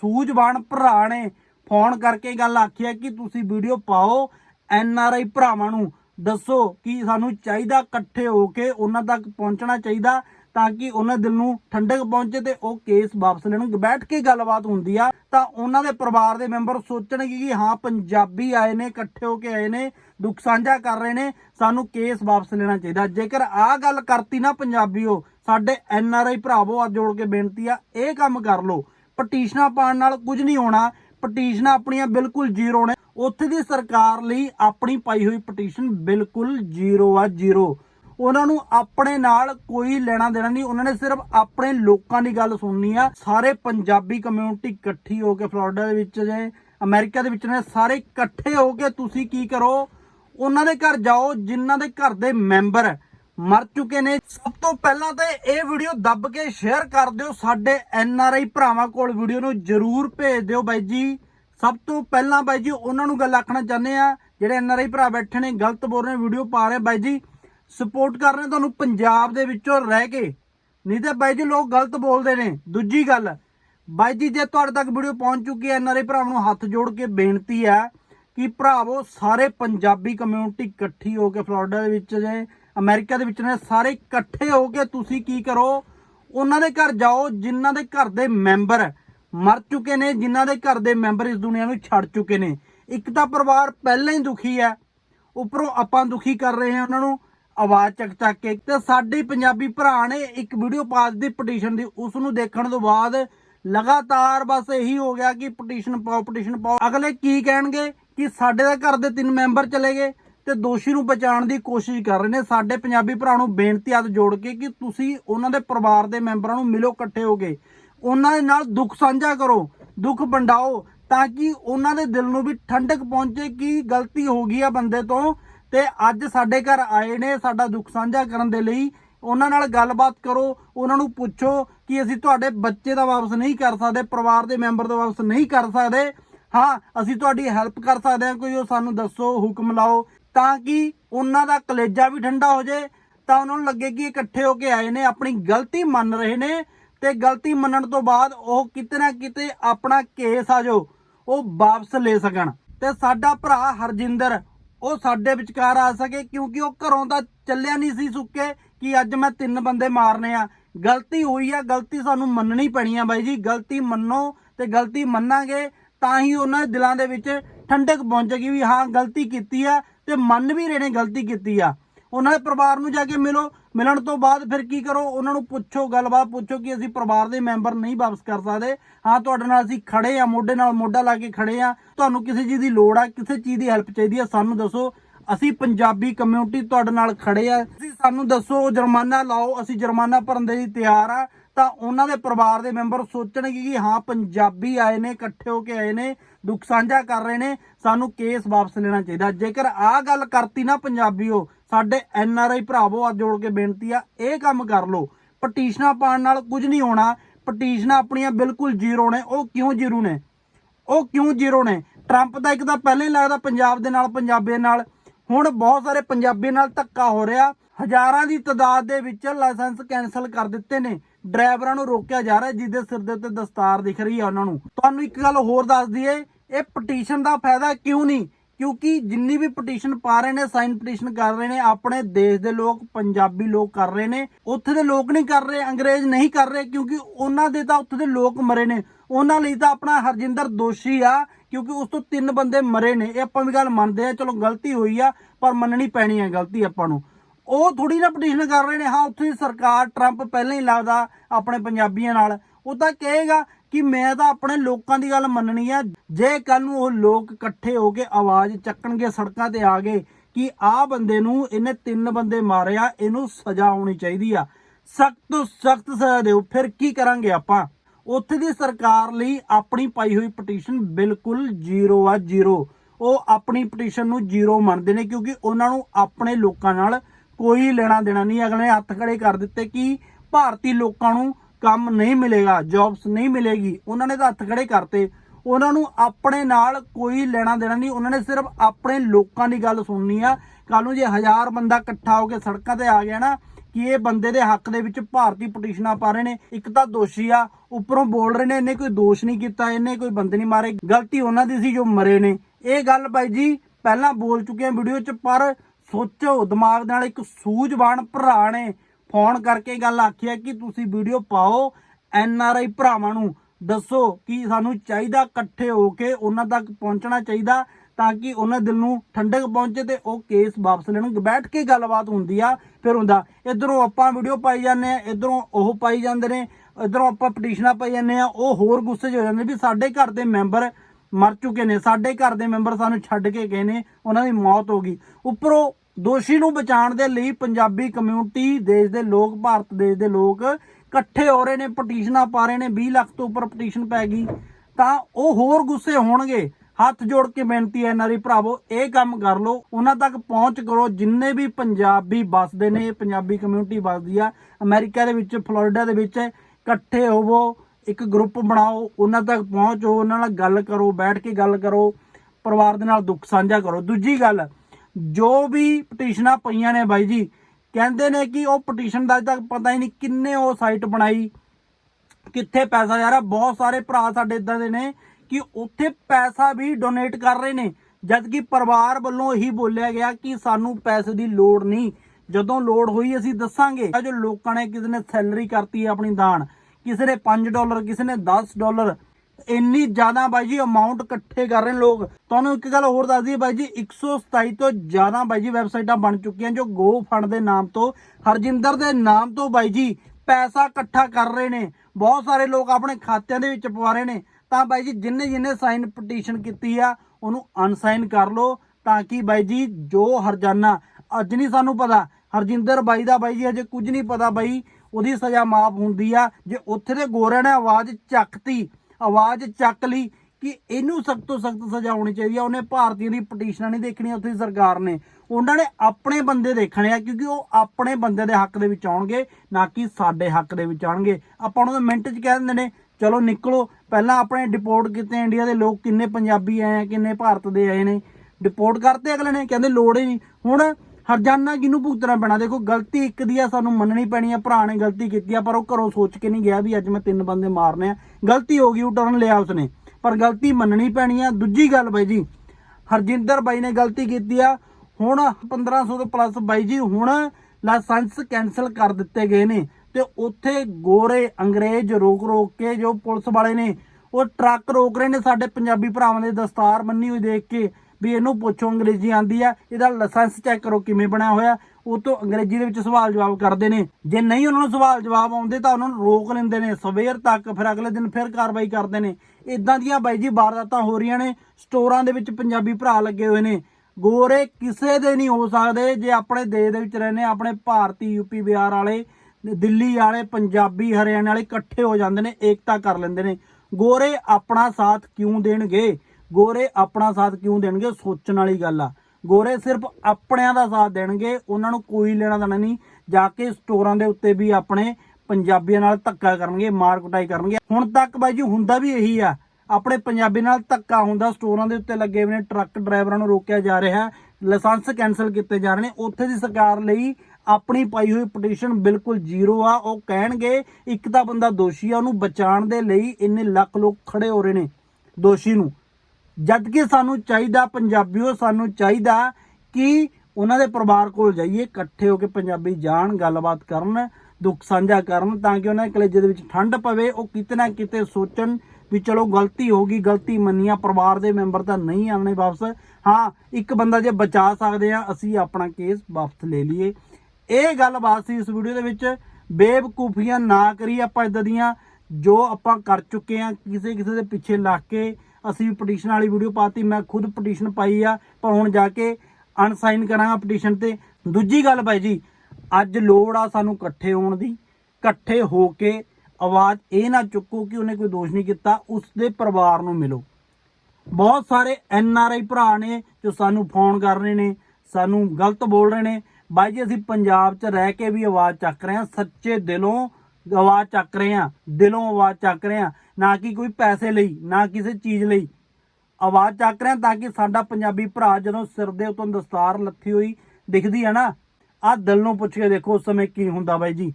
ਸੂਝਵਾਨ ਭਰਾ ਨੇ ਫੋਨ ਕਰਕੇ ਗੱਲ ਆਖੀ ਹੈ ਕਿ ਤੁਸੀਂ ਵੀਡੀਓ ਪਾਓ, ਐਨ ਆਰ ਆਈ ਭਰਾਵਾਂ ਨੂੰ। ਦੱਸੋ ਕਿ ਸਾਨੂੰ ਚਾਹੀਦਾ ਇਕੱਠੇ ਹੋ ਕੇ ਉਹਨਾਂ ਤੱਕ ਪਹੁੰਚਣਾ ਚਾਹੀਦਾ ਤਾਂ ਕਿ ਉਹਨਾਂ ਦਿਲ ਨੂੰ ਠੰਡਕ ਪਹੁੰਚੇ ਤੇ ਉਹ ਕੇਸ ਵਾਪਸ ਲੈਣ। ਬੈਠ ਕੇ ਗੱਲਬਾਤ ਹੁੰਦੀ ਆ ਤਾਂ ਉਹਨਾਂ ਦੇ ਪਰਿਵਾਰ ਦੇ ਮੈਂਬਰ ਸੋਚਣਗੇ ਕਿ ਹਾਂ, ਪੰਜਾਬੀ ਆਏ ਨੇ, ਇਕੱਠੇ ਹੋ ਕੇ ਆਏ ਨੇ, ਦੁੱਖ ਸਾਂਝਾ ਕਰ ਰਹੇ ਨੇ, ਸਾਨੂੰ ਕੇਸ ਵਾਪਸ ਲੈਣਾ ਚਾਹੀਦਾ। ਜੇਕਰ ਆਹ ਗੱਲ ਕਰਤੀ ਨਾ ਪੰਜਾਬੀਓ, ਸਾਡੇ ਐਨ ਆਰ ਆਈ ਭਰਾਵੋ ਅੱਜ ਜੋੜ ਕੇ ਬੇਨਤੀ ਆ, ਇਹ ਕੰਮ ਕਰ ਲਓ। ਪਟੀਸ਼ਨਾਂ ਪਾਉਣ ਨਾਲ ਕੁਝ ਨਹੀਂ ਹੋਣਾ। ਪਟੀਸ਼ਨਾਂ ਆਪਣੀਆਂ ਬਿਲਕੁਲ ਜ਼ੀਰੋ ਨੇ। ਉੱਥੇ ਦੀ ਸਰਕਾਰ ਲਈ ਆਪਣੀ ਪਾਈ ਹੋਈ ਪਟੀਸ਼ਨ ਬਿਲਕੁਲ ਜ਼ੀਰੋ ਆ, ਜ਼ੀਰੋ। ਉਹਨਾਂ ਨੂੰ ਆਪਣੇ ਨਾਲ ਕੋਈ ਲੈਣਾ ਦੇਣਾ ਨਹੀਂ। ਉਹਨਾਂ ਨੇ ਸਿਰਫ ਆਪਣੇ ਲੋਕਾਂ ਦੀ ਗੱਲ ਸੁਣਨੀ ਆ। ਸਾਰੇ ਪੰਜਾਬੀ ਕਮਿਊਨਿਟੀ ਇਕੱਠੀ ਹੋ ਕੇ ਫਲੋਰੀਡਾ ਦੇ ਵਿੱਚ ਜੇ ਅਮਰੀਕਾ ਦੇ ਵਿੱਚ ਨੇ, ਸਾਰੇ ਇਕੱਠੇ ਹੋ ਕੇ ਤੁਸੀਂ ਕੀ ਕਰੋ? ਉਹਨਾਂ ਦੇ ਘਰ ਜਾਓ, ਜਿਨ੍ਹਾਂ ਦੇ ਘਰ ਦੇ ਮੈਂਬਰ ਮਰ ਚੁੱਕੇ ਨੇ। ਸਭ ਤੋਂ ਪਹਿਲਾਂ ਤਾਂ ਇਹ ਵੀਡੀਓ ਦੱਬ ਕੇ ਸ਼ੇਅਰ ਕਰ ਦਿਓ। ਸਾਡੇ ਐਨ ਆਰ ਆਈ ਭਰਾਵਾਂ ਕੋਲ ਵੀਡੀਓ ਨੂੰ ਜਰੂਰ ਭੇਜ ਦਿਓ ਬਾਈ ਜੀ। ਸਭ ਤੋਂ ਪਹਿਲਾਂ ਬਾਈ ਜੀ, ਉਹਨਾਂ ਨੂੰ ਗੱਲ ਆਖਣਾ ਚਾਹੁੰਦੇ ਆ ਜਿਹੜੇ ਐਨ ਆਰ ਆਈ ਭਰਾ ਬੈਠੇ ਨੇ, ਗਲਤ ਬੋਲ ਰਹੇ ਵੀਡੀਓ ਪਾ ਰਹੇ ਬਾਈ ਜੀ ਸਪੋਰਟ ਕਰ ਰਹੇ ਤੁਹਾਨੂੰ ਪੰਜਾਬ ਦੇ ਵਿੱਚੋਂ ਰਹਿ ਕੇ। ਨਹੀਂ ਤਾਂ ਬਾਈ ਜੀ, ਲੋਕ ਗਲਤ ਬੋਲਦੇ ਨੇ। ਦੂਜੀ ਗੱਲ, ਬਾਈ ਜੀ, ਜੇ ਤੁਹਾਡੇ ਤੱਕ ਵੀਡੀਓ ਪਹੁੰਚ ਚੁੱਕੀ ਹੈ ਐਨ ਆਰ ਆਈ ਭਰਾਵਾਂ ਨੂੰ ਹੱਥ ਜੋੜ ਕੇ ਬੇਨਤੀ ਹੈ ਕਿ ਭਰਾਵੋ, ਸਾਰੇ ਪੰਜਾਬੀ ਕਮਿਊਨਿਟੀ ਇਕੱਠੀ ਹੋ ਕੇ ਫਲੋਰੀਡਾ ਦੇ ਵਿੱਚ ਜੇ ਅਮਰੀਕਾ ਦੇ ਵਿੱਚ ਨੇ ਸਾਰੇ ਇਕੱਠੇ ਹੋ ਕੇ ਤੁਸੀਂ ਕੀ ਕਰੋ? ਉਹਨਾਂ ਦੇ ਘਰ ਜਾਓ, ਜਿਨ੍ਹਾਂ ਦੇ ਘਰ ਦੇ ਮੈਂਬਰ ਮਰ ਚੁੱਕੇ ਨੇ, ਜਿਨ੍ਹਾਂ ਦੇ ਘਰ ਦੇ ਮੈਂਬਰ ਇਸ ਦੁਨੀਆ ਨੂੰ ਛੱਡ ਚੁੱਕੇ ਨੇ। ਇੱਕ ਤਾਂ ਪਰਿਵਾਰ ਪਹਿਲਾਂ ਹੀ ਦੁਖੀ ਹੈ। ਉੱਪਰੋਂ ਆਪਾਂ ਦੁਖੀ ਕਰ ਰਹੇ ਹਾਂ ਉਹਨਾਂ ਨੂੰ ਆਵਾਜ਼ ਚੱਕ ਚੱਕ ਕੇ। ਤੇ ਸਾਡੇ ਪੰਜਾਬੀ ਭਰਾ ਨੇ ਇੱਕ ਵੀਡੀਓ ਪਾ ਦਿੱਤੀ ਪਟੀਸ਼ਨ ਦੀ। ਉਸ ਨੂੰ ਦੇਖਣ ਤੋਂ ਬਾਅਦ ਲਗਾਤਾਰ ਬਸ ਇਹੀ ਹੋ ਗਿਆ ਕਿ ਪਟੀਸ਼ਨ ਪਾਓ ਪਟੀਸ਼ਨ ਪਾਓ। ਅਗਲੇ ਕੀ ਕਹਿਣਗੇ ਕਿ ਸਾਡੇ ਦੇ ਘਰ ਦੇ ਤਿੰਨ ਮੈਂਬਰ ਚਲੇ ਗਏ? ਤੇ ਦੋਸ਼ੀ ਨੂੰ ਬਚਾਉਣ ਦੀ ਕੋਸ਼ਿਸ਼ ਕਰ ਰਹੇ ਨੇ। ਸਾਡੇ ਪੰਜਾਬੀ ਭਰਾ ਨੂੰ ਬੇਨਤੀ ਹੱਥ ਜੋੜ ਕੇ ਕਿ ਤੁਸੀਂ ਉਹਨਾਂ ਦੇ ਪਰਿਵਾਰ ਦੇ ਮੈਂਬਰਾਂ ਨੂੰ ਮਿਲੋ ਇਕੱਠੇ ਹੋ ਕੇ। ਉਹਨਾਂ ਦੇ ਨਾਲ ਦੁੱਖ ਸਾਂਝਾ ਕਰੋ, ਦੁੱਖ ਵੰਡਾਓ ਤਾਂ ਕਿ ਉਹਨਾਂ ਦੇ ਦਿਲ ਨੂੰ ਵੀ ਠੰਡਕ ਪਹੁੰਚੇ ਕਿ ਗਲਤੀ ਹੋ ਗਈ ਆ ਬੰਦੇ ਤੋਂ। ਤੇ ਅੱਜ ਸਾਡੇ ਘਰ ਆਏ ਨੇ ਸਾਡਾ ਦੁੱਖ ਸਾਂਝਾ ਕਰਨ ਦੇ ਲਈ। ਉਹਨਾਂ ਨਾਲ ਗੱਲਬਾਤ ਕਰੋ, ਉਹਨਾਂ ਨੂੰ ਪੁੱਛੋ ਕਿ ਅਸੀਂ ਤੁਹਾਡੇ ਬੱਚੇ ਦਾ ਵਾਪਸ ਨਹੀਂ ਕਰ ਸਕਦੇ, ਪਰਿਵਾਰ ਦੇ ਮੈਂਬਰ ਦਾ ਵਾਪਸ ਨਹੀਂ ਕਰ ਸਕਦੇ। ਹਾਂ, ਅਸੀਂ ਤੁਹਾਡੀ ਹੈਲਪ ਕਰ ਸਕਦੇ ਹਾਂ, ਕੋਈ ਉਹ ਸਾਨੂੰ ਦੱਸੋ, ਹੁਕਮ ਲਾਓ। ਤਾਂ ਕਿ ਉਹਨਾਂ ਦਾ ਕਲੇਜਾ ਵੀ ਠੰਡਾ ਹੋ ਜਾਏ, ਤਾਂ ਉਹਨਾਂ ਨੂੰ ਲੱਗੇ ਕਿ ਇਕੱਠੇ ਹੋ ਕੇ ਆਏ ਨੇ, ਆਪਣੀ ਗਲਤੀ ਮੰਨ ਰਹੇ ਨੇ ਤੇ ਗਲਤੀ ਮੰਨਣ ਤੋਂ ਬਾਅਦ ਉਹ ਕਿਤੇ ਨਾ ਕਿਤੇ ਆਪਣਾ ਕੇਸ ਆ ਜੋ ਉਹ ਵਾਪਸ ਲੈ ਸਕਣ। ਤੇ ਸਾਡਾ ਭਰਾ ਹਰਜਿੰਦਰ, ਉਹ ਸਾਡੇ ਵਿਚਕਾਰ ਆ ਸਕੇ ਕਿਉਂਕਿ ਉਹ ਘਰੋਂ ਤਾਂ ਚੱਲਿਆ ਨਹੀਂ ਸੀ ਸੁੱਕੇ ਕਿ ਅੱਜ ਮੈਂ ਤਿੰਨ ਬੰਦੇ ਮਾਰਨੇ ਆ। ਗਲਤੀ ਹੋਈ ਆ, ਗਲਤੀ ਸਾਨੂੰ ਮੰਨਣੀ ਪੈਣੀ ਆ ਬਾਈ ਜੀ, ਗਲਤੀ ਮੰਨੋ ਤੇ ਗਲਤੀ ਮੰਨਾਂਗੇ ਤਾਂ ਹੀ ਉਹਨਾਂ ਦੇ ਦਿਲਾਂ ਦੇ ਵਿੱਚ ਠੰਡਕ ਪਹੁੰਚੇਗੀ ਵੀ ਹਾਂ, ਗਲਤੀ ਕੀਤੀ ਆ ਤੇ ਮੰਨ ਵੀ ਰਹੇ ਨੇ ਗਲਤੀ ਕੀਤੀ ਆ। ਉਹਨਾਂ ਦੇ ਪਰਿਵਾਰ ਨੂੰ ਜਾ ਕੇ ਮਿਲੋ। ਮਿਲਣ ਤੋਂ ਬਾਅਦ ਫਿਰ ਕੀ ਕਰੋ? ਉਹਨਾਂ ਨੂੰ ਪੁੱਛੋ, ਗੱਲਬਾਤ ਪੁੱਛੋ ਕਿ ਅਸੀਂ ਪਰਿਵਾਰ ਦੇ ਮੈਂਬਰ ਨਹੀਂ ਵਾਪਸ ਕਰ ਸਕਦੇ। ਹਾਂ, ਤੁਹਾਡੇ ਨਾਲ ਅਸੀਂ ਖੜੇ ਆ, ਮੋਢੇ ਨਾਲ ਮੋਢਾ ਲਾ ਕੇ ਖੜੇ ਆ। ਤੁਹਾਨੂੰ ਕਿਸੇ ਚੀਜ਼ ਦੀ ਲੋੜ ਆ, ਕਿਸੇ ਚੀਜ਼ ਦੀ ਹੈਲਪ ਚਾਹੀਦੀ ਆ, ਸਾਨੂੰ ਦੱਸੋ। ਅਸੀਂ ਪੰਜਾਬੀ ਕਮਿਊਨਿਟੀ ਤੁਹਾਡੇ ਨਾਲ ਖੜੇ ਆ। ਤੁਸੀਂ ਸਾਨੂੰ ਦੱਸੋ ਜੁਰਮਾਨਾ ਲਾਓ, ਅਸੀਂ ਜੁਰਮਾਨਾ ਭਰਨ ਦੇ ਲਈ ਤਿਆਰ ਆ। ਤਾਂ ਉਹਨਾਂ ਦੇ ਪਰਿਵਾਰ ਦੇ ਮੈਂਬਰ ਸੋਚਣਗੇ ਕਿ ਹਾਂ, ਪੰਜਾਬੀ ਆਏ ਨੇ, ਇਕੱਠੇ ਹੋ ਕੇ ਆਏ ਨੇ, ਦੁੱਖ ਸਾਂਝਾ ਕਰ ਰਹੇ ਨੇ। ਸਾਨੂੰ ਕੇਸ ਵਾਪਸ ਲੈਣਾ ਚਾਹੀਦਾ। ਜੇਕਰ ਆਹ ਗੱਲ ਕਰਤੀ ਨਾ ਪੰਜਾਬੀਓ, ਸਾਡੇ ਐਨ ਆਰ ਆਈ ਭਰਾਵੋ ਅੱਜ ਜੋੜ ਕੇ ਬੇਨਤੀ ਆ, ਇਹ ਕੰਮ ਕਰ ਲਓ। ਪਟੀਸ਼ਨਾਂ ਪਾਉਣ ਨਾਲ ਕੁਝ ਨਹੀਂ ਹੋਣਾ। ਪਟੀਸ਼ਨਾਂ ਆਪਣੀਆਂ ਬਿਲਕੁਲ ਜ਼ੀਰੋ ਨੇ। ਉਹ ਕਿਉਂ ਜ਼ੀਰੋ ਨੇ? ਉਹ ਕਿਉਂ ਜ਼ੀਰੋ ਨੇ? ਟਰੰਪ ਦਾ ਇੱਕ ਤਾਂ ਪਹਿਲਾਂ ਹੀ ਲੱਗਦਾ ਪੰਜਾਬ ਦੇ ਨਾਲ, ਪੰਜਾਬੀਆਂ ਨਾਲ। ਹੁਣ ਬਹੁਤ ਸਾਰੇ ਪੰਜਾਬੀਆਂ ਨਾਲ ਧੱਕਾ ਹੋ ਰਿਹਾ। ਹਜ਼ਾਰਾਂ ਦੀ ਤਾਦਾਦ ਦੇ ਵਿੱਚ ਲਾਇਸੈਂਸ ਕੈਨਸਲ ਕਰ ਦਿੱਤੇ ਨੇ। ਡਰਾਈਵਰਾਂ ਨੂੰ ਰੋਕਿਆ ਜਾ ਰਿਹਾ, ਜਿਹਦੇ ਸਿਰ ਦੇ ਉੱਤੇ ਦਸਤਾਰ ਦਿਖ ਰਹੀ ਹੈ ਉਹਨਾਂ ਨੂੰ। ਤੁਹਾਨੂੰ ਇੱਕ ਗੱਲ ਹੋਰ ਦੱਸ ਦਈਏ ਇਹ ਪਟੀਸ਼ਨ ਦਾ ਫਾਇਦਾ ਕਿਉਂ ਨਹੀਂ? ਕਿਉਂਕਿ ਜਿੰਨੀ ਵੀ ਪਟੀਸ਼ਨ ਪਾ ਰਹੇ ਨੇ ਸਾਈਨ ਪਟੀਸ਼ਨ ਕਰ ਰਹੇ ਨੇ, ਆਪਣੇ ਦੇਸ਼ ਦੇ ਲੋਕ, ਪੰਜਾਬੀ ਲੋਕ ਕਰ ਰਹੇ ਨੇ, ਉੱਥੇ ਦੇ ਲੋਕ ਨਹੀਂ ਕਰ ਰਹੇ, ਅੰਗਰੇਜ਼ ਨਹੀਂ ਕਰ ਰਹੇ, ਕਿਉਂਕਿ ਉਹਨਾਂ ਦੇ ਤਾਂ ਉੱਥੇ ਦੇ ਲੋਕ ਮਰੇ ਨੇ। ਉਹਨਾਂ ਲਈ ਤਾਂ ਆਪਣਾ ਹਰਜਿੰਦਰ ਦੋਸ਼ੀ ਆ, ਕਿਉਂਕਿ ਉਸ ਤੋਂ ਤਿੰਨ ਬੰਦੇ ਮਰੇ ਨੇ। ਇਹ ਆਪਾਂ ਵੀ ਗੱਲ ਮੰਨਦੇ ਆ, ਚਲੋ ਗਲਤੀ ਹੋਈ ਆ, ਪਰ ਮੰਨਣੀ ਪੈਣੀ ਹੈ ਗਲਤੀ ਆਪਾਂ ਨੂੰ। ਉਹ ਥੋੜੀ ਨਾ ਪਟੀਸ਼ਨ ਕਰ ਰਹੇ ਨੇ। ਹਾਂ, ਉੱਥੇ ਦੀ ਸਰਕਾਰ ਟਰੰਪ ਪਹਿਲਾਂ ਹੀ ਲੱਗਦਾ ਆਪਣੇ ਪੰਜਾਬੀਆਂ ਨਾਲ। ਉਹ ਤਾਂ ਕਹੇਗਾ ਕਿ ਮੈਂ ਤਾਂ ਆਪਣੇ ਲੋਕਾਂ ਦੀ ਗੱਲ ਮੰਨਣੀ ਆ। ਜੇ ਕੱਲ ਨੂੰ ਉਹ ਲੋਕ ਇਕੱਠੇ ਹੋ ਕੇ ਆਵਾਜ਼ ਚੱਕਣਗੇ, ਸੜਕਾਂ ਤੇ ਆ ਗਏ ਕਿ ਆਹ ਬੰਦੇ ਨੂੰ ਇਹਨੇ ਤਿੰਨ ਬੰਦੇ ਮਾਰਿਆ, ਇਹਨੂੰ ਸਜ਼ਾ ਹੋਣੀ ਚਾਹੀਦੀ ਆ। ਸਖਤ ਤੋਂ ਸਖਤ ਸਜ਼ਾ ਦਿਓ, ਫਿਰ ਕੀ ਕਰਾਂਗੇ ਆਪਾਂ? ਉੱਥੇ ਦੀ ਸਰਕਾਰ ਲਈ ਆਪਣੀ ਪਾਈ ਹੋਈ ਪਟੀਸ਼ਨ ਬਿਲਕੁਲ ਜ਼ੀਰੋ ਆ, ਜ਼ੀਰੋ। ਉਹ ਆਪਣੀ ਪਟੀਸ਼ਨ ਨੂੰ ਜ਼ੀਰੋ ਮੰਨਦੇ ਨੇ ਕਿਉਂਕਿ ਉਹਨਾਂ ਨੂੰ ਆਪਣੇ ਲੋਕਾਂ ਨਾਲ ਕੋਈ ਲੈਣਾ ਦੇਣਾ ਨਹੀਂ। ਅਗਲੇ ਨੇ ਹੱਥ ਖੜੇ ਕਰ ਦਿੱਤੇ ਕਿ ਭਾਰਤੀ ਲੋਕਾਂ ਨੂੰ ਕੰਮ ਨਹੀਂ ਮਿਲੇਗਾ ਜੌਬਸ ਨਹੀਂ ਮਿਲੇਗੀ, ਉਹਨਾਂ ਨੇ ਤਾਂ ਹੱਥ ਖੜੇ ਕਰਤੇ। ਉਹਨਾਂ ਨੂੰ ਆਪਣੇ ਨਾਲ ਕੋਈ ਲੈਣਾ ਦੇਣਾ ਨਹੀਂ, ਉਹਨਾਂ ਨੇ ਸਿਰਫ ਆਪਣੇ ਲੋਕਾਂ ਦੀ ਗੱਲ ਸੁਣਨੀ ਆ। ਕੱਲ ਨੂੰ ਜੇ ਹਜ਼ਾਰ ਬੰਦਾ ਇਕੱਠਾ ਹੋ ਕੇ ਸੜਕਾਂ ਤੇ ਆ ਗਿਆ ਨਾ, ਕਿ ਇਹ ਬੰਦੇ ਦੇ ਹੱਕ ਦੇ ਵਿੱਚ ਭਾਰਤੀ ਪਟੀਸ਼ਨਾਂ ਪਾ ਰਹੇ ਨੇ, ਇੱਕ ਤਾਂ ਦੋਸ਼ੀ ਆ, ਉੱਪਰੋਂ ਬੋਲ ਰਹੇ ਨੇ, ਇਹਨੇ ਕੋਈ ਦੋਸ਼ ਨਹੀਂ ਕੀਤਾ, ਇਹਨੇ ਕੋਈ ਬੰਦੇ ਨਹੀਂ ਮਾਰੇ, ਗਲਤੀ ਉਹਨਾਂ ਦੀ ਸੀ ਜੋ ਮਰੇ ਨੇ। ਇਹ ਗੱਲ ਬਾਈ ਜੀ, ਪਹਿਲਾਂ ਬੋਲ ਚੁੱਕੇ ਆ ਵੀਡੀਓ 'ਚ, ਪਰ ਸੋਚੋ, ਦਿਮਾਗ ਨਾਲ ਇੱਕ ਸੂਝਵਾਨ ਭਰਾ ਨੇ। ਫੋਨ ਕਰਕੇ ਗੱਲ ਆਖੀ ਹੈ ਕਿ ਤੁਸੀਂ ਵੀਡੀਓ ਪਾਓ, ਐਨ ਆਰ ਆਈ ਭਰਾਵਾਂ ਨੂੰ। ਦੱਸੋ ਕਿ ਸਾਨੂੰ ਚਾਹੀਦਾ ਇਕੱਠੇ ਹੋ ਕੇ ਉਹਨਾਂ ਤੱਕ ਪਹੁੰਚਣਾ ਚਾਹੀਦਾ ਤਾਂ ਕਿ ਉਹਨਾਂ ਦਿਲ ਨੂੰ ਠੰਡਕ ਪਹੁੰਚੇ ਤੇ ਉਹ ਕੇਸ ਵਾਪਸ ਲੈਣ। ਬੈਠ ਕੇ ਗੱਲਬਾਤ ਹੁੰਦੀ ਆ, ਫਿਰ ਹੁੰਦਾ, ਇਧਰੋਂ ਆਪਾਂ ਵੀਡੀਓ ਪਾਈ ਜਾਂਦੇ ਆ, ਇਧਰੋਂ ਉਹ ਪਾਈ ਜਾਂਦੇ ਨੇ, ਇਧਰੋਂ ਆਪਾਂ ਪਟੀਸ਼ਨਾਂ ਪਾਈ ਜਾਂਦੇ ਆ, ਉਹ ਹੋਰ ਗੁੱਸੇ 'ਚ ਹੋ ਜਾਂਦੇ ਵੀ ਸਾਡੇ ਘਰ ਦੇ ਮੈਂਬਰ ਮਰ ਚੁੱਕੇ ਨੇ, ਸਾਡੇ ਘਰ ਦੇ ਮੈਂਬਰ ਸਾਨੂੰ ਛੱਡ ਕੇ ਗਏ ਨੇ, ਉਹਨਾਂ ਦੀ ਮੌਤ ਹੋ ਗਈ। ਉੱਪਰੋਂ ਦੋਸ਼ੀ ਨੂੰ ਬਚਾਉਣ ਦੇ ਲਈ ਪੰਜਾਬੀ ਕਮਿਊਨਿਟੀ, ਦੇਸ਼ ਦੇ ਲੋਕ, ਭਾਰਤ ਦੇਸ਼ ਦੇ ਲੋਕ ਇਕੱਠੇ ਹੋ ਰਹੇ ਨੇ, ਪਟੀਸ਼ਨਾਂ ਪਾ ਰਹੇ ਨੇ 20 ਲੱਖ ਤੋਂ ਉੱਪਰ ਪਟੀਸ਼ਨ ਪੈ ਗਈ। ਤਾਂ ਉਹ ਹੋਰ ਗੁੱਸੇ ਹੋਣਗੇ। ਹੱਥ ਜੋੜ ਕੇ ਬੇਨਤੀ ਹੈ ਨਾਰੀ ਭਰਾਵੋ, ਇਹ ਕੰਮ ਕਰ ਲਓ। ਉਹਨਾਂ ਤੱਕ ਪਹੁੰਚ ਕਰੋ। ਜਿੰਨੇ ਵੀ ਪੰਜਾਬੀ ਵੱਸਦੇ ਨੇ, ਪੰਜਾਬੀ ਕਮਿਊਨਿਟੀ ਵੱਸਦੀ ਆ, ਅਮਰੀਕਾ ਦੇ ਵਿੱਚ, ਫਲੋਰੀਡਾ ਦੇ ਵਿੱਚ, ਇਕੱਠੇ ਹੋਵੋ, ਇੱਕ ਗਰੁੱਪ ਬਣਾਓ, ਉਹਨਾਂ ਤੱਕ ਪਹੁੰਚੋ, ਉਹਨਾਂ ਨਾਲ ਗੱਲ ਕਰੋ, ਬੈਠ ਕੇ ਗੱਲ ਕਰੋ, ਪਰਿਵਾਰ ਦੇ ਨਾਲ ਦੁੱਖ ਸਾਂਝਾ ਕਰੋ। ਦੂਜੀ ਗੱਲ ਜੋ ਵੀ ਪਟੀਸ਼ਨਾਂ ਪਈਆਂ ਨੇ ਬਾਈ ਜੀ, ਕਹਿੰਦੇ ਨੇ ਕਿ ਉਹ ਪਟੀਸ਼ਨ ਦਾ ਅਜੇ ਤੱਕ ਪਤਾ ਹੀ ਨਹੀਂ ਕਿੰਨੇ ਉਹ ਸਾਈਟ ਬਣਾਈ, ਕਿੱਥੇ ਪੈਸਾ ਜਾ ਰਿਹਾ ਬਹੁਤ ਸਾਰੇ ਭਰਾ ਸਾਡੇ ਇਦਾਂ ਦੇ ਨੇ ਕਿ ਉੱਥੇ ਪੈਸਾ ਵੀ ਡੋਨੇਟ ਕਰ ਰਹੇ ਨੇ ਜਦ ਕਿ ਪਰਿਵਾਰ ਵੱਲੋਂ ਇਹੀ ਬੋਲਿਆ ਗਿਆ ਕਿ ਸਾਨੂੰ ਪੈਸੇ ਦੀ ਲੋੜ ਨਹੀਂ, ਜਦੋਂ ਲੋੜ ਹੋਈ ਅਸੀਂ ਦੱਸਾਂਗੇ। ਜੋ ਲੋਕਾਂ ਨੇ ਕਿਸੇ ਨੇ ਸੈਲਰੀ ਕਰਤੀ ਹੈ ਆਪਣੀ ਦਾਨ, ਕਿਸੇ ਨੇ 5 ਡਾਲਰ ਕਿਸੇ ਨੇ 10 ਡਾਲਰ ਇੰਨੀ ਜ਼ਿਆਦਾ ਬਾਈ ਜੀ ਅਮਾਉਂਟ ਇਕੱਠੇ ਕਰ ਰਹੇ ਨੇ ਲੋਕ। ਤੁਹਾਨੂੰ ਇੱਕ ਗੱਲ ਹੋਰ ਦੱਸ ਦਈਏ ਬਾਈ ਜੀ 127 ਤੋਂ ਜ਼ਿਆਦਾ ਬਾਈ ਜੀ ਵੈਬਸਾਈਟਾਂ ਬਣ ਚੁੱਕੀਆਂ ਜੋ ਗੋ ਫੰਡ ਦੇ ਨਾਮ ਤੋਂ, ਹਰਜਿੰਦਰ ਦੇ ਨਾਮ ਤੋਂ ਬਾਈ ਜੀ ਪੈਸਾ ਇਕੱਠਾ ਕਰ ਰਹੇ ਨੇ। ਬਹੁਤ ਸਾਰੇ ਲੋਕ ਆਪਣੇ ਖਾਤਿਆਂ ਦੇ ਵਿੱਚ ਪਵਾ ਰਹੇ ਨੇ। ਤਾਂ ਬਾਈ ਜੀ ਜਿੰਨੇ ਜਿੰਨੇ ਸਾਈਨ ਪਟੀਸ਼ਨ ਕੀਤੀ ਆ, ਉਹਨੂੰ ਅਨਸਾਈਨ ਕਰ ਲਓ ਤਾਂ ਕਿ ਬਾਈ ਜੀ ਜੋ ਹਰਜਾਨਾ, ਅੱਜ ਨਹੀਂ ਸਾਨੂੰ ਪਤਾ, ਹਰਜਿੰਦਰ ਬਾਈ ਦਾ ਬਾਈ ਜੀ ਅਜੇ ਕੁਝ ਨਹੀਂ ਪਤਾ ਬਾਈ, ਉਹਦੀ ਸਜ਼ਾ ਮਾਫ ਹੁੰਦੀ ਆ। ਜੇ ਉੱਥੇ ਦੇ ਗੋਰਿਆਂ ਨੇ ਆਵਾਜ਼ ਚੱਕਤੀ ਆਵਾਜ਼ ਚੱਕ ਲਈ ਕਿ ਇਹਨੂੰ ਸਖਤ ਤੋਂ ਸਖਤ ਸਜ਼ਾ ਹੋਣੀ ਚਾਹੀਦੀ ਆ। ਉਹਨੇ ਭਾਰਤੀਆਂ ਦੀ ਪਟੀਸ਼ਨਾਂ ਨਹੀਂ ਦੇਖਣੀਆਂ, ਉੱਥੇ ਸਰਕਾਰ ਨੇ। ਉਹਨਾਂ ਨੇ ਆਪਣੇ ਬੰਦੇ ਦੇਖਣੇ ਆ, ਕਿਉਂਕਿ ਉਹ ਆਪਣੇ ਬੰਦੇ ਦੇ ਹੱਕ ਦੇ ਵਿੱਚ ਆਉਣਗੇ, ਨਾ ਕਿ ਸਾਡੇ ਹੱਕ ਦੇ ਵਿੱਚ ਆਉਣਗੇ। ਆਪਾਂ ਉਹਨਾਂ ਨੂੰ ਮਿੰਟ 'ਚ ਕਹਿ ਦਿੰਦੇ ਨੇ, ਚਲੋ ਨਿਕਲੋ। ਪਹਿਲਾਂ ਆਪਣੇ ਡਿਪੋਰਟ ਕੀਤੇ ਇੰਡੀਆ ਦੇ ਲੋਕ ਕਿੰਨੇ ਪੰਜਾਬੀ ਆਏ ਆ, ਕਿੰਨੇ ਭਾਰਤ ਦੇ ਆਏ ਨੇ। ਡਿਪੋਰਟ ਕਰਤੇ ਅਗਲੇ ਨੇ, ਕਹਿੰਦੇ ਲੋੜ ਹੀ ਨਹੀਂ। ਹੁਣ ਹਰਜਾਨਾ ਕਿਹਨੂੰ ਭੁਗਤਣਾ ਪੈਣਾ? ਦੇਖੋ, ਗਲਤੀ ਇੱਕ ਦੀ ਆ, ਸਾਨੂੰ ਮੰਨਣੀ ਪੈਣੀ ਆ, ਭਰਾ ਨੇ ਗਲਤੀ ਕੀਤੀ ਆ, ਪਰ ਉਹ ਘਰੋਂ ਸੋਚ ਕੇ ਨਹੀਂ ਗਿਆ ਵੀ ਅੱਜ ਮੈਂ ਤਿੰਨ ਬੰਦੇ ਮਾਰਨੇ ਆ। ਗਲਤੀ ਹੋ ਗਈ, ਉਹ ਟਰਨ ਲਿਆ ਉਸਨੇ। ਪਰ ਗਲਤੀ ਮੰਨਣੀ ਪੈਣੀ ਆ। ਦੂਜੀ ਗੱਲ ਬਾਈ ਜੀ, ਹਰਜਿੰਦਰ ਬਾਈ ਨੇ ਗਲਤੀ ਕੀਤੀ ਆ। ਹੁਣ 1500 ਤੋਂ ਪਲੱਸ ਬਾਈ ਜੀ, ਹੁਣ ਲਾਇਸੈਂਸ ਕੈਨਸਲ ਕਰ ਦਿੱਤੇ ਗਏ ਨੇ। ਤੇ ਉੱਥੇ ਗੋਰੇ ਅੰਗਰੇਜ਼ ਰੋਕ ਰੋਕ ਕੇ ਜੋ ਪੁਲਿਸ ਵਾਲੇ ਨੇ, ਉਹ ਟਰੱਕ ਰੋਕ ਰਹੇ ਨੇ ਸਾਡੇ ਪੰਜਾਬੀ ਭਰਾਵਾਂ ਦੇ ਦਸਤਾਰ ਮੰਨੀ ਹੋਈ ਦੇਖ ਕੇ। ਵੀ ਇਹਨੂੰ ਪੁੱਛੋ ਅੰਗਰੇਜ਼ੀ ਆਂਦੀ ਆ, ਇਹਦਾ ਲਾਇਸੈਂਸ ਚੈੱਕ ਕਰੋ ਕਿਵੇਂ ਬਣਿਆ ਹੋਇਆ। ਉਹ ਤੋਂ ਅੰਗਰੇਜ਼ੀ ਦੇ ਵਿੱਚ ਸਵਾਲ ਜਵਾਬ ਕਰਦੇ ਨੇ। ਜੇ ਨਹੀਂ ਉਹਨਾਂ ਨੂੰ ਸਵਾਲ ਜਵਾਬ ਆਉਂਦੇ ਤਾਂ ਉਹਨਾਂ ਨੂੰ ਰੋਕ ਲੈਂਦੇ ਨੇ। ਸਵੇਰ ਤੱਕ ਫਿਰ ਅਗਲੇ ਦਿਨ ਫਿਰ ਕਾਰਵਾਈ ਕਰਦੇ ਨੇ। ਇਦਾਂ ਦੀਆਂ ਬਾਈ ਜੀ ਵਾਰਦਾਤਾਂ ਹੋ ਰਹੀਆਂ ਨੇ। ਸਟੋਰਾਂ ਦੇ ਵਿੱਚ ਪੰਜਾਬੀ ਭਰਾ ਲੱਗੇ ਹੋਏ ਨੇ। ਗੋਰੇ ਕਿਸੇ ਦੇ ਨਹੀਂ ਹੋ ਸਕਦੇ ਜੇ ਆਪਣੇ ਦੇਸ਼ ਦੇ ਵਿੱਚ ਰਹਿੰਦੇ ਆਪਣੇ ਭਾਰਤੀ ਯੂਪੀ, ਬਿਹਾਰ ਵਾਲੇ, ਦਿੱਲੀ ਵਾਲੇ, ਪੰਜਾਬੀ, ਹਰਿਆਣਾ ਵਾਲੇ ਇਕੱਠੇ ਹੋ ਜਾਂਦੇ ਨੇ, ਏਕਤਾ ਕਰ ਲੈਂਦੇ ਨੇ। ਗੋਰੇ ਆਪਣਾ ਸਾਥ ਕਿਉਂ ਦੇਣਗੇ? ਗੋਰੇ ਆਪਣਾ ਸਾਥ ਕਿਉਂ ਦੇਣਗੇ? ਸੋਚਣ ਵਾਲੀ ਗੱਲ ਆ। ਗੋਰੇ ਸਿਰਫ ਆਪਣਿਆਂ ਦਾ ਸਾਥ ਦੇਣਗੇ, ਉਹਨਾਂ ਨੂੰ ਕੋਈ ਲੈਣਾ ਦੇਣਾ ਨਹੀਂ। ਜਾ ਕੇ ਸਟੋਰਾਂ ਦੇ ਉੱਤੇ ਵੀ ਆਪਣੇ ਪੰਜਾਬੀਆਂ ਨਾਲ ਧੱਕਾ ਕਰਨਗੇ, ਮਾਰ ਕੁਟਾਈ ਕਰਨਗੇ। ਹੁਣ ਤੱਕ ਬਾਈ ਜੀ ਹੁੰਦਾ ਵੀ ਇਹੀ ਆ। ਆਪਣੇ ਪੰਜਾਬੀ ਨਾਲ ਧੱਕਾ ਹੁੰਦਾ, ਸਟੋਰਾਂ ਦੇ ਉੱਤੇ ਲੱਗੇ ਹੋਏ ਨੇ, ਟਰੱਕ ਡਰਾਈਵਰਾਂ ਨੂੰ ਰੋਕਿਆ ਜਾ ਰਿਹਾ, ਲਾਇਸੈਂਸ ਕੈਨਸਲ ਕੀਤੇ ਜਾ ਰਹੇ ਨੇ। ਉੱਥੇ ਦੀ ਸਰਕਾਰ ਲਈ ਆਪਣੀ ਪਾਈ ਹੋਈ ਪਟੀਸ਼ਨ ਬਿਲਕੁਲ ਜ਼ੀਰੋ ਆ। ਉਹ ਕਹਿਣਗੇ, ਇੱਕ ਤਾਂ ਬੰਦਾ ਦੋਸ਼ੀ ਆ, ਉਹਨੂੰ ਬਚਾਉਣ ਦੇ ਲਈ ਇੰਨੇ ਲੱਖ ਲੋਕ ਖੜੇ ਹੋ ਰਹੇ ਨੇ ਦੋਸ਼ੀ ਨੂੰ। ਜਦ ਕਿ ਸਾਨੂੰ ਚਾਹੀਦਾ ਪੰਜਾਬੀਓ, ਸਾਨੂੰ ਚਾਹੀਦਾ ਕਿ ਉਹਨਾਂ ਦੇ ਪਰਿਵਾਰ ਕੋਲ ਜਾਈਏ, ਇਕੱਠੇ ਹੋ ਕੇ ਪੰਜਾਬੀ ਜਾਣ, ਗੱਲਬਾਤ ਕਰਨ, ਦੁੱਖ ਸਾਂਝਾ ਕਰਨ, ਤਾਂ ਕਿ ਉਹਨਾਂ ਦੇ ਕਲੇਜੇ ਦੇ ਵਿੱਚ ਠੰਡ ਪਵੇ। ਉਹ ਕਿਤੇ ਨਾ ਕਿਤੇ ਸੋਚਣ ਵੀ ਚਲੋ ਗਲਤੀ ਹੋ ਗਈ, ਗਲਤੀ ਮੰਨੀਆਂ ਪਰਿਵਾਰ ਦੇ ਮੈਂਬਰ ਤਾਂ ਨਹੀਂ ਆਉਣੇ ਵਾਪਸ। ਹਾਂ, ਇੱਕ ਬੰਦਾ ਜੇ ਬਚਾ ਸਕਦੇ ਆ, ਅਸੀਂ ਆਪਣਾ ਕੇਸ ਵਾਪਸ ਲੈ ਲਈਏ। ਇਹ ਗੱਲਬਾਤ ਸੀ ਇਸ ਵੀਡੀਓ ਦੇ ਵਿੱਚ। ਬੇਵਕੂਫੀਆਂ ਨਾ ਕਰੀ ਆਪਾਂ ਇਦਾਂ ਦੀਆਂ, ਜੋ ਆਪਾਂ ਕਰ ਚੁੱਕੇ ਆ ਕਿਸੇ ਕਿਸੇ ਦੇ ਪਿੱਛੇ ਲੱਗ ਕੇ ਅਸੀਂ ਵੀ ਪਟੀਸ਼ਨ ਵਾਲੀ ਵੀਡੀਓ ਪਾਤੀ, ਮੈਂ ਖੁਦ ਪਟੀਸ਼ਨ ਪਾਈ ਆ, ਪਰ ਹੁਣ ਜਾ ਕੇ ਅਨਸਾਈਨ ਕਰਾਂਗਾ ਪਟੀਸ਼ਨ ਤੇ। ਦੂਜੀ ਗੱਲ ਬਾਈ ਜੀ, ਅੱਜ ਲੋੜ ਆ ਸਾਨੂੰ ਇਕੱਠੇ ਹੋਣ ਦੀ, ਇਕੱਠੇ ਹੋ ਕੇ ਆਵਾਜ਼ ਇਹ ਨਾ ਚੁੱਕੋ ਕਿ ਉਹਨੇ ਕੋਈ ਦੋਸ਼ ਨਹੀਂ ਕੀਤਾ ਉਸ ਦੇ ਪਰਿਵਾਰ ਨੂੰ ਮਿਲੋ। ਬਹੁਤ ਸਾਰੇ ਐਨ ਆਰ ਆਈ ਭਰਾ ਨੇ ਜੋ ਸਾਨੂੰ ਫੋਨ ਕਰ ਰਹੇ ਨੇ, ਸਾਨੂੰ ਗਲਤ ਬੋਲ ਰਹੇ ਨੇ। ਬਾਈ ਜੀ, ਅਸੀਂ ਪੰਜਾਬ 'ਚ ਰਹਿ ਕੇ ਵੀ ਆਵਾਜ਼ ਚੱਕ ਰਹੇ ਹਾਂ, ਸੱਚੇ ਦਿਲੋਂ ਆਵਾਜ਼ ਚੱਕ ਰਹੇ ਹਾਂ, ਦਿਲੋਂ ਆਵਾਜ਼ ਚੱਕ ਰਹੇ ਹਾਂ। ਨਾ ਕਿ ਕੋਈ ਪੈਸੇ ਲਈ, ਨਾ ਕਿਸੇ ਚੀਜ਼ ਲਈ। ਆਵਾਜ਼ ਚੱਕ ਰਹੇ ਤਾਂ ਕਿ ਸਾਡਾ ਪੰਜਾਬੀ ਭਰਾ ਜਦੋਂ ਸਿਰ ਦੇ ਉਤੋਂ ਦਸਤਾਰ ਲੱਥੀ ਹੋਈ ਦਿਖਦੀ ਹੈ ਨਾ ਆ ਦਿਲ ਨੂੰ ਪੁੱਛ ਕੇ ਦੇਖੋ ਉਸ ਸਮੇਂ ਕੀ ਹੁੰਦਾ ਬਾਈ ਜੀ।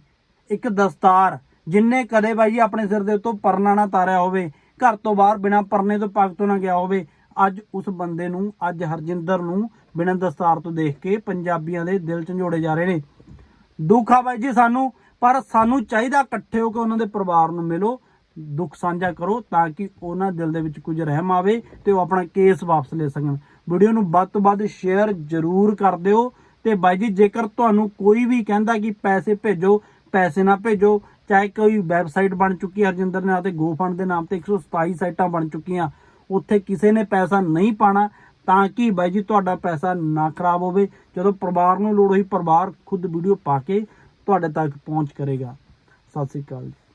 ਇੱਕ ਦਸਤਾਰ, ਜਿੰਨੇ ਕਦੇ ਬਾਈ ਜੀ ਆਪਣੇ ਸਿਰ ਦੇ ਉੱਤੋਂ ਪਰਨਾ ਨਾ ਤਾਰਿਆ ਹੋਵੇ, ਘਰ ਤੋਂ ਬਾਹਰ ਬਿਨਾ ਪਰਨੇ ਤੋਂ ਪੱਗ ਤੋਂ ਨਾ ਗਿਆ ਹੋਵੇ, ਅੱਜ ਉਸ ਬੰਦੇ ਨੂੰ, ਅੱਜ ਹਰਜਿੰਦਰ ਨੂੰ ਬਿਨਾਂ ਦਸਤਾਰ ਤੋਂ ਦੇਖ ਕੇ ਪੰਜਾਬੀਆਂ ਦੇ ਦਿਲ ਝੰਜੋੜੇ ਜਾ ਰਹੇ ਨੇ। ਦੁੱਖ ਆ ਬਾਈ ਜੀ ਸਾਨੂੰ, ਪਰ ਸਾਨੂੰ ਚਾਹੀਦਾ ਇਕੱਠੇ ਹੋ ਕੇ ਉਹਨਾਂ ਦੇ ਪਰਿਵਾਰ ਨੂੰ ਮਿਲੋ ਦੁੱਖ ਸਾਂਝਾ ਕਰੋ ਤਾਂ ਕਿ ਉਹਨਾਂ ਦਿਲ ਦੇ ਵਿੱਚ ਕੁਝ ਰਹਿਮ ਆਵੇ ਤੇ ਉਹ ਆਪਣਾ ਕੇਸ ਵਾਪਸ ਲੈ ਸਕਣ। ਵੀਡੀਓ ਨੂੰ ਵੱਧ ਤੋਂ ਵੱਧ ਸ਼ੇਅਰ ਜ਼ਰੂਰ ਕਰ ਦਿਓ ਤੇ ਬਾਈ ਜੀ, ਜੇਕਰ ਤੁਹਾਨੂੰ ਕੋਈ ਵੀ ਕਹਿੰਦਾ ਕਿ ਪੈਸੇ ਭੇਜੋ, ਪੈਸੇ ਨਾ ਭੇਜੋ, ਚਾਹੇ ਕੋਈ ਵੈਬਸਾਈਟ ਬਣ ਚੁੱਕੀ ਹੈ ਹਰਜਿੰਦਰ ਨੇ ਤੇ ਗੋਫੰਡ ਦੇ ਨਾਮ ਤੇ 127 ਸਾਈਟਾਂ ਬਣ ਚੁੱਕੀਆਂ, ਉੱਥੇ ਕਿਸੇ ਨੇ ਪੈਸਾ ਨਹੀਂ ਪਾਣਾ, ਤਾਂ ਕਿ ਬਾਈ ਜੀ, ਤੁਹਾਡਾ ਪੈਸਾ ਨਾ ਖਰਾਬ ਹੋਵੇ। ਜਦੋਂ ਪਰਿਵਾਰ ਨੂੰ ਲੋੜ ਹੋਈ, ਪਰਿਵਾਰ ਖੁਦ ਵੀਡੀਓ ਪਾ ਕੇ ਤੁਹਾਡੇ ਤੱਕ ਪਹੁੰਚ ਕਰੇਗਾ। ਸਤਿ ਸ੍ਰੀ ਅਕਾਲ ਜੀ।